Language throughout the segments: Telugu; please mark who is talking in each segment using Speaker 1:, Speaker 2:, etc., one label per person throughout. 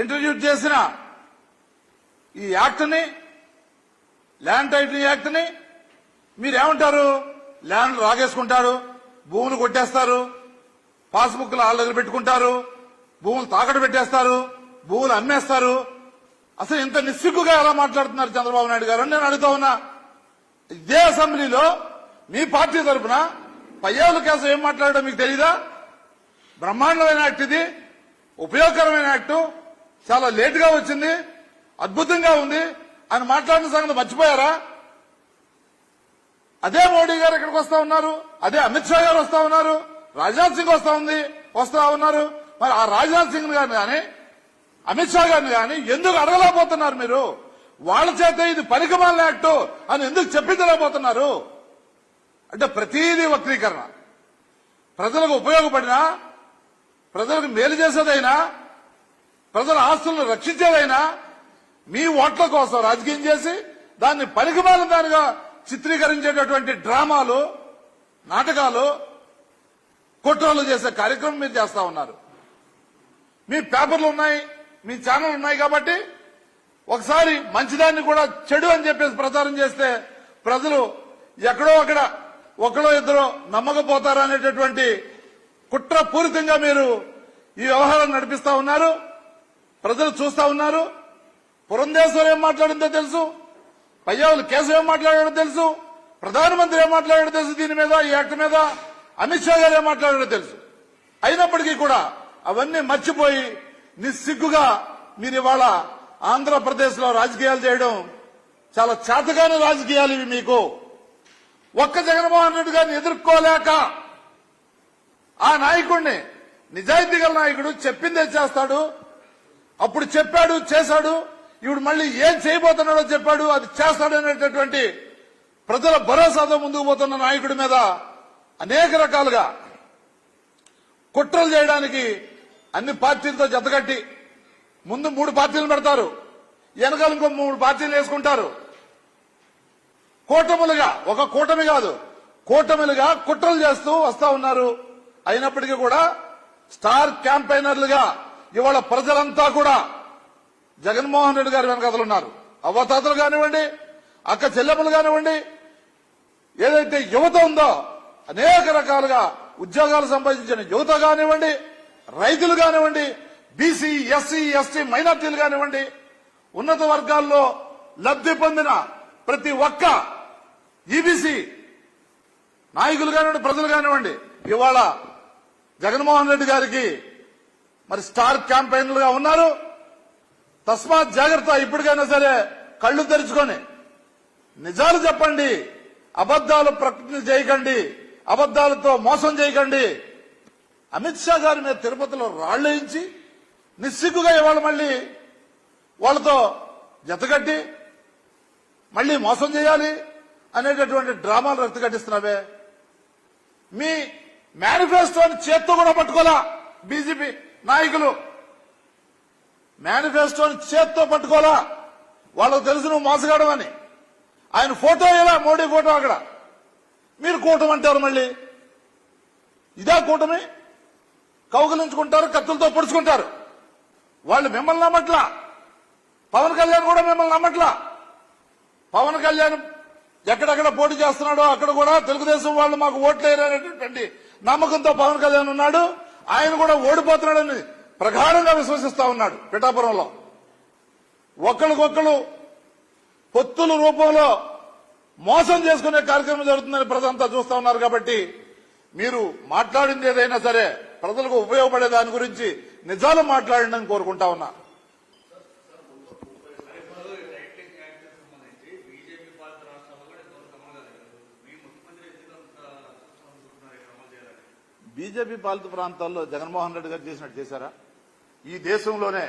Speaker 1: ఇంట్రడ్యూస్ చేసిన? ఈ యాక్ట్ని ల్యాండ్ టైటిల్ యాక్ట్ని మీరేమంటారు? ల్యాండ్ రాగేసుకుంటారు భూములు కొట్టేస్తారు పాస్బుక్లు వాళ్ళ దగ్గర పెట్టుకుంటారు భూములు తాకట్టు పెట్టేస్తారు భూములు అమ్మేస్తారు. అసలు ఇంత నిస్సిగ్గుగా ఎలా మాట్లాడుతున్నారు చంద్రబాబు నాయుడు గారు నేను అడుగుతా ఉన్నా. ఇదే అసెంబ్లీలో మీ పార్టీ తరఫున పయ్యావుల కేసు ఏం మాట్లాడడం మీకు తెలీదా? బ్రహ్మాండమైన యాక్ట్ ఇది ఉపయోగకరమైన యాక్ట్ చాలా లేటుగా వచ్చింది అద్భుతంగా ఉంది. అని మాట్లాడిన సంగతి మర్చిపోయారా? అదే మోడీ గారు ఇక్కడికి వస్తా ఉన్నారు అదే అమిత్ షా గారు వస్తా ఉన్నారు రాజ్నాథ్ సింగ్ వస్తా ఉంది వస్తా ఉన్నారు. మరి ఆ రాజ్నాథ్ సింగ్ గారిని కానీ అమిత్ షా గారిని కానీ ఎందుకు అడగలేకపోతున్నారు మీరు? వాళ్ళ చేత ఇది పనికిమాల యాక్ట్ అని ఎందుకు చెప్పించలేకపోతున్నారు? అంటే ప్రతిదీ వక్రీకరణ. ప్రజలకు ఉపయోగపడినా ప్రజలకు మేలు చేసేదైనా ప్రజల ఆస్తులను రక్షించేదైనా మీ ఓట్ల కోసం రాజకీయం చేసి దాన్ని పనికిమాల దానిగా చిత్రీకరించేటటువంటి డ్రామాలు నాటకాలు కుట్రలు చేసే కార్యక్రమం మీరు చేస్తా ఉన్నారు. మీ పేపర్లు ఉన్నాయి మీ ఛానల్ ఉన్నాయి కాబట్టి ఒకసారి మంచిదాన్ని కూడా చెడు అని చెప్పేసి ప్రచారం చేస్తే ప్రజలు ఎక్కడో అక్కడ ఒకడో ఇద్దరు నమ్మకపోతారు అనేటటువంటి మీరు ఈ వ్యవహారం నడిపిస్తా ఉన్నారు. ప్రజలు చూస్తా ఉన్నారు. పురంధేశ్వరం ఏం మాట్లాడిందో తెలుసు. పయ్యావులు కేసు ఏం మాట్లాడాడో తెలుసు. ప్రధానమంత్రి ఏం మాట్లాడాడో తెలుసు దీని మీద ఈ యాక్ట్ మీద. అమిత్ షా గారు ఏం మాట్లాడాడో తెలుసు. అయినప్పటికీ కూడా అవన్నీ మర్చిపోయి నిస్సిగ్గుగా మీరు ఇవాళ ఆంధ్రప్రదేశ్లో రాజకీయాలు చేయడం చాలా చేతగాని రాజకీయాలు ఇవి మీకు. ఒక్క జగన్మోహన్ రెడ్డి గారిని ఎదుర్కోలేక ఆ నాయకుడిని నిజాయితీ గల నాయకుడు చెప్పిందే చేస్తాడు. అప్పుడు చెప్పాడు చేశాడు. ఇప్పుడు మళ్ళీ ఏం చేయబోతున్నాడో చెప్పాడు. అది చేస్తాడు అనేటటువంటి ప్రజల భరోసాతో ముందుకు పోతున్న నాయకుడి మీద అనేక రకాలుగా కుట్రలు చేయడానికి అన్ని పార్టీలతో జతకట్టి ముందు మూడు పార్టీలు పెడతారు. వెనకాల ఇంకో మూడు పార్టీలు వేసుకుంటారు. కూటములుగా ఒక కూటమి కాదు కూటమిలుగా కుట్రలు చేస్తూ వస్తా ఉన్నారు. అయినప్పటికీ కూడా స్టార్ క్యాంపెయినర్లుగా ఇవాళ ప్రజలంతా కూడా జగన్మోహన్ రెడ్డి గారి వెనకతలు ఉన్నారు. అవ్వతాతలు కానివ్వండి అక్క చెల్లెమ్మలు కానివ్వండి ఏదైతే యువత ఉందో అనేక రకాలుగా ఉద్యోగాలు సంపాదించిన యువత కానివ్వండి రైతులు కానివ్వండి బీసీ ఎస్సీ ఎస్టీ మైనార్టీలు కానివ్వండి ఉన్నత వర్గాల్లో లబ్ధి పొందిన ప్రతి ఒక్క ఈబీసీ నాయకులు కానివ్వండి ప్రజలు కానివ్వండి ఇవాళ జగన్మోహన్ రెడ్డి గారికి మరి స్టార్ క్యాంపెయిన్లుగా ఉన్నారు. తస్మాత్ జాగ్రత్త ఇప్పటికైనా సరే కళ్ళు తెరుచుకొని. నిజాలు చెప్పండి. అబద్దాలు ప్రకటన చేయకండి. అబద్దాలతో మోసం చేయకండి. అమిత్ షా గారి మీద తిరుపతిలో రాళ్ళు వేయించి నిస్సిగ్గుగా ఇవాళ మళ్ళీ వాళ్ళతో జతగట్టి మళ్ళీ మోసం చేయాలి అనేటటువంటి డ్రామాలు రక్తగట్టిస్తున్నావే మీ మేనిఫెస్టోని చేత్తో కూడా పట్టుకోలా బీజేపీ నాయకులు మేనిఫెస్టోని చేత్తో పట్టుకోలా వాళ్ళకు తెలుసు నువ్వు మోసగాడమని ఆయన ఫోటో ఇలా మోడీ ఫోటో అక్కడ. మీరు కూటమి అంటారు మళ్ళీ. ఇదే కూటమి? కౌగలించుకుంటారు కత్తులతో పొడుచుకుంటారు. వాళ్ళు మిమ్మల్ని నమ్మట్లా. పవన్ కళ్యాణ్ కూడా మిమ్మల్ని నమ్మట్లా. పవన్ కళ్యాణ్ ఎక్కడెక్కడ పోటీ చేస్తున్నాడో అక్కడ కూడా తెలుగుదేశం వాళ్ళు మాకు ఓట్లేరు అనేటటువంటి నమ్మకంతో పవన్ కళ్యాణ్ ఉన్నాడు. ఆయన కూడా ఓడిపోతున్నాడని ప్రగాఢంగా విశ్వసిస్తా ఉన్నాడు పిఠాపురంలో. ఒకరికొకరు పొత్తుల రూపంలో మోసం చేసుకునే కార్యక్రమం జరుగుతుందని ప్రజలంతా చూస్తా ఉన్నారు కాబట్టి మీరు మాట్లాడింది ఏదైనా సరే ప్రజలకు ఉపయోగపడే దాని గురించి నిజాలు మాట్లాడండి అని కోరుకుంటా ఉన్నా
Speaker 2: రైటింగ్ యాక్ట్ సంబంధించి బీజేపీ పాలిత రాష్ట్రాల్లో కూడా ఇంతవరకు అమలు కాలేదు మీ ముఖ్యమంత్రి ఎందుకు అంత అనుకుంటున్నారు ఇక్కడ అమలు చేయాలని
Speaker 1: బీజేపీ పాలిత ప్రాంతాల్లో జగన్మోహన్ రెడ్డి గారు చేసినట్టు చేశారా? ఈ దేశంలోనే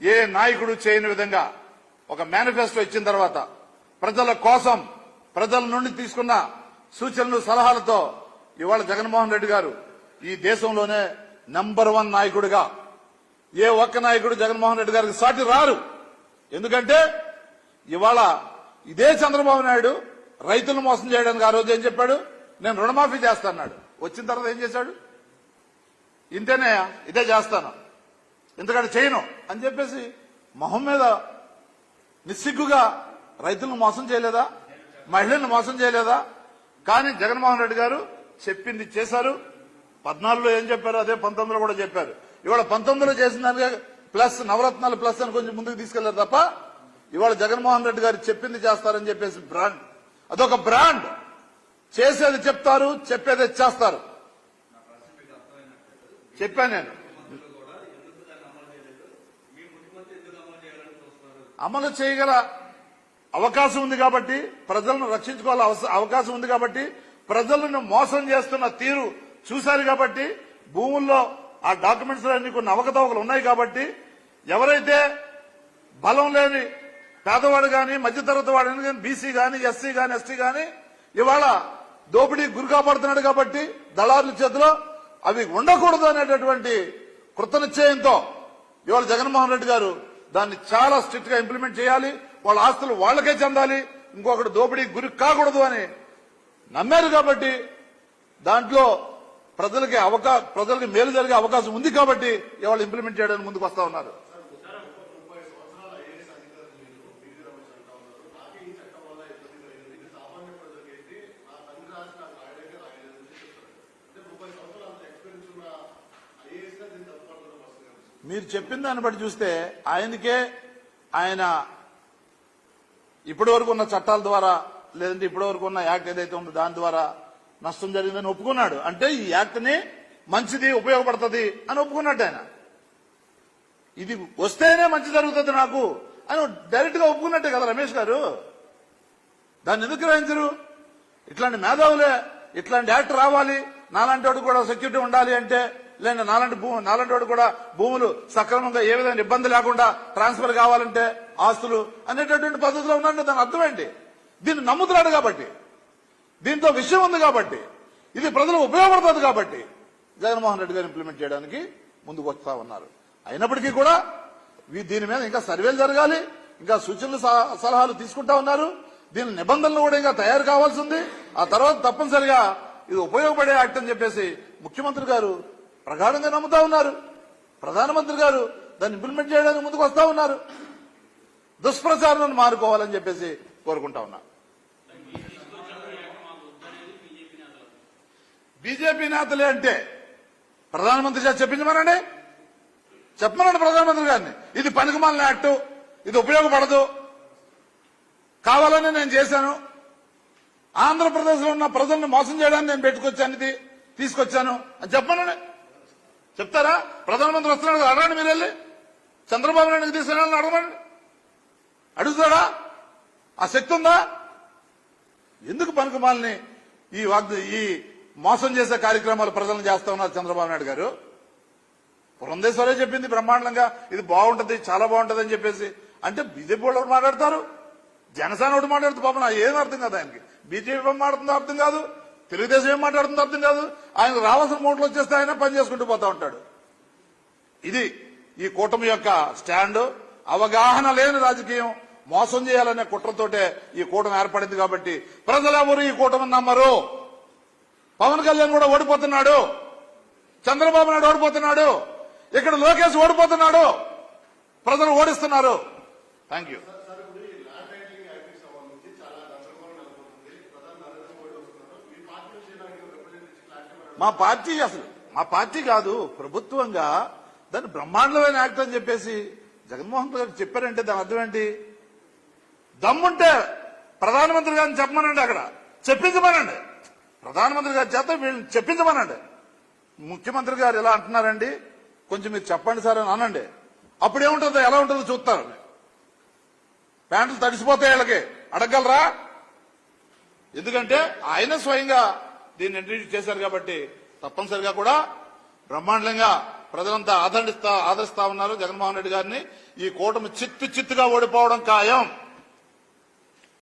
Speaker 1: ఏ నాయకుడు చేయని విధంగా ఒక మేనిఫెస్టో ఇచ్చిన తర్వాత ప్రజల కోసం ప్రజల నుండి తీసుకున్న సూచనలు సలహాలతో ఇవాళ జగన్మోహన్ రెడ్డి గారు ఈ దేశంలోనే నంబర్ వన్ నాయకుడిగా ఏ ఒక్క నాయకుడు జగన్మోహన్ రెడ్డి గారికి సాటి రారు. ఎందుకంటే ఇవాళ ఇదే చంద్రబాబు నాయుడు రైతులను మోసం చేయడానికి ఆ రోజు ఏం చెప్పాడు? నేను రుణమాఫీ చేస్తాన్నాడు వచ్చిన తర్వాత ఏం చేశాడు? ఇంతేనే ఇదే చేస్తాను. ఎందుకంటే చేయను అని చెప్పేసి మొహం మీద నిస్సిగ్గుగా రైతులను మోసం చేయలేదా? మహిళలను మోసం చేయలేదా? కానీ జగన్మోహన్ రెడ్డి గారు చెప్పింది చేశారు. పద్నాలుగులో ఏం చెప్పారు అదే పంతొమ్మిదిలో కూడా చెప్పారు. ఇవాళ పంతొమ్మిదిలో చేసిన దానికే ప్లస్ నవరత్నాలు ప్లస్ అని కొంచెం ముందుకు తీసుకెళ్ళారు తప్ప ఇవాళ జగన్మోహన్ రెడ్డి గారు చెప్పింది చేస్తారని చెప్పేసి బ్రాండ్. అదొక బ్రాండ్. చేసేది చెప్తారు చెప్పేది చేస్తారు. చెప్పాను నేను. అమలు చేయగల అవకాశం ఉంది కాబట్టి ప్రజలను రక్షించుకోవాల అవస- అవకాశం ఉంది కాబట్టి ప్రజలను మోసం చేస్తున్న తీరు చూశారు కాబట్టి భూముల్లో ఆ డాక్యుమెంట్స్ అన్ని కొన్ని అవకతవకలు ఉన్నాయి కాబట్టి ఎవరైతే బలం లేని పేదవాడు గాని మధ్యతరగతి వాడు కానీ బీసీ కానీ ఎస్సీ కానీ ఎస్టీ కానీ ఇవాళ దోపిడీ గురి కాపాడుతున్నాడు కాబట్టి దళారుల చేతిలో అవి ఉండకూడదు అనేటటువంటి కృతనిశ్చయంతో ఇవాళ జగన్మోహన్ రెడ్డి గారు దాన్ని చాలా స్ట్రిక్ట్గా ఇంప్లిమెంట్ చేయాలి. వాళ్ళ ఆస్తులు వాళ్ళకే చెందాలి. ఇంకొకటి దోపిడీ గురి కాకూడదు అని నమ్మారు కాబట్టి దాంట్లో ప్రజలకి అవకా ప్రజలకి మేలు జరిగే అవకాశం ఉంది కాబట్టి ఇవాళ ఇంప్లిమెంట్ చేయడానికి ముందుకు వస్తా ఉన్నారు. మీరు చెప్పిన దాన్ని బట్టి చూస్తే ఆయనకే ఆయన ఇప్పటి వరకు ఉన్న చట్టాల ద్వారా లేదంటే ఇప్పటి వరకు ఉన్న యాక్ట్ ఏదైతే ఉందో దాని ద్వారా నష్టం జరిగిందని ఒప్పుకున్నాడు. అంటే ఈ యాక్ట్ని మంచిది ఉపయోగపడుతుంది అని ఒప్పుకున్నట్టు ఆయన. ఇది వస్తేనే మంచి జరుగుతుంది నాకు అని డైరెక్ట్గా ఒప్పుకున్నట్టే కదా రమేష్ గారు. దాన్ని ఎందుకు గ్రహించరు? ఇట్లాంటి మేధావులే ఇట్లాంటి యాక్ట్ రావాలి నాలాంటి వాడు కూడా సెక్యూరిటీ ఉండాలి అంటే లేదా నాలాంటి భూమి నాలాంటి వాడు కూడా భూములు సక్రమంగా ఏ విధంగా ఇబ్బంది లేకుండా ట్రాన్స్ఫర్ కావాలంటే ఆస్తులు అనేటటువంటి పద్ధతిలో ఉన్నాడు దాని అర్థం ఏంటి? దీన్ని నమ్ముతున్నాడు కాబట్టి దీంతో విషయం ఉంది కాబట్టి ఇది ప్రజలు ఉపయోగపడుతుంది కాబట్టి జగన్మోహన్ రెడ్డి గారు ఇంప్లిమెంట్ చేయడానికి ముందుకు వస్తా ఉన్నారు. అయినప్పటికీ కూడా దీని మీద ఇంకా సర్వేలు జరగాలి ఇంకా సూచనలు సలహాలు తీసుకుంటా ఉన్నారు. దీని నిబంధనలు కూడా ఇంకా తయారు కావాల్సింది ఆ తర్వాత తప్పనిసరిగా ఇది ఉపయోగపడే యాక్ట్ అని చెప్పేసి ముఖ్యమంత్రి గారు ప్రగాఢంగా నమ్ముతా ఉన్నారు. ప్రధానమంత్రి గారు దాన్ని ఇంప్లిమెంట్ చేయడానికి ముందుకు వస్తా ఉన్నారు. దుష్ప్రచారాన్ని మారుకోవాలని చెప్పేసి కోరుకుంటా ఉన్నా. బీజేపీ నేతలే అంటే ప్రధానమంత్రి గారు చెప్పించమనండి చెప్పమనండి ప్రధానమంత్రి గారిని. ఇది పనికిమాలిన యాక్టు ఇది ఉపయోగపడదు. కావాలని నేను చేశాను. ఆంధ్రప్రదేశ్లో ఉన్న ప్రజల్ని మోసం చేయడానికి నేను పెట్టుకొచ్చాను ఇది తీసుకొచ్చాను. అని చెప్పమనండి. చెప్తారా? ప్రధానమంత్రి వస్తున్నాడు అడగండి మీరు వెళ్ళి. చంద్రబాబు నాయుడుకి తీసుకురావాలని అడగమండి. అడుగుతాడా ఆ శక్తి ఉందా? ఎందుకు పనికిమాలని ఈ వాగ్ ఈ మోసం చేసే కార్యక్రమాలు ప్రజలను చేస్తా ఉన్నారు చంద్రబాబు నాయుడు గారు? పురంధేశ్వరే చెప్పింది బ్రహ్మాండంగా ఇది బాగుంటది చాలా బాగుంటది అని చెప్పేసి. అంటే బీజేపీ వాళ్ళు ఒకటి మాట్లాడతారు? జనసేన ఒకటి మాట్లాడుతూ పాపం ఏం అర్థం కాదు ఆయనకి. బీజేపీ మాట్లాడుతుందో అర్థం కాదు. తెలుగుదేశం ఏం మాట్లాడుతుందో అర్థం కాదు. ఆయన రావాల్సిన మూటలు వచ్చేస్తే ఆయన పని చేసుకుంటూ పోతా ఉంటాడు. ఇది ఈ కూటమి యొక్క స్టాండ్. అవగాహన లేని రాజకీయం మోసం చేయాలనే కుట్రతోటే ఈ కూటమి ఏర్పడింది కాబట్టి ప్రజలెవరు ఈ కూటమిని నమ్మరు. పవన్ కళ్యాణ్ కూడా ఓడిపోతున్నాడు. చంద్రబాబు నాయుడు ఓడిపోతున్నాడు. ఇక్కడ లోకేష్ ఓడిపోతున్నాడు. ప్రజలు ఓడిస్తున్నారు. థ్యాంక్ యూ మా పార్టీ అసలు మా పార్టీ కాదు ప్రభుత్వంగా దాన్ని బ్రహ్మాండమైన యాక్ట్ అని చెప్పేసి జగన్మోహన్ గారు చెప్పారంటే దాని అర్థం ఏంటి? దమ్ముంటే ప్రధానమంత్రి గారిని చెప్పమనండి అక్కడ. చెప్పించమనండి. ప్రధానమంత్రి గారి చేత వీళ్ళని చెప్పించమనండి. ముఖ్యమంత్రి గారు ఎలా అంటున్నారండి? కొంచెం మీరు చెప్పండి సార్ అని అనండి. అప్పుడు ఏముంటుందో ఎలా ఉంటుందో చూస్తారు. ప్యాంట్లు తడిసిపోతాయి వీళ్ళకి. అడగలరా ఎందుకంటే ఆయన స్వయంగా దీన్ని ఇంట్రడ్యూస్ చేశారు కాబట్టి తప్పనిసరిగా కూడా బ్రహ్మాండంగా ప్రజలంతా ఆదరిస్తా ఆదరిస్తా ఉన్నారు జగన్మోహన్ రెడ్డి గారిని. ఈ కూటమి చిత్తు చిత్తుగా ఓడిపోవడం ఖాయం.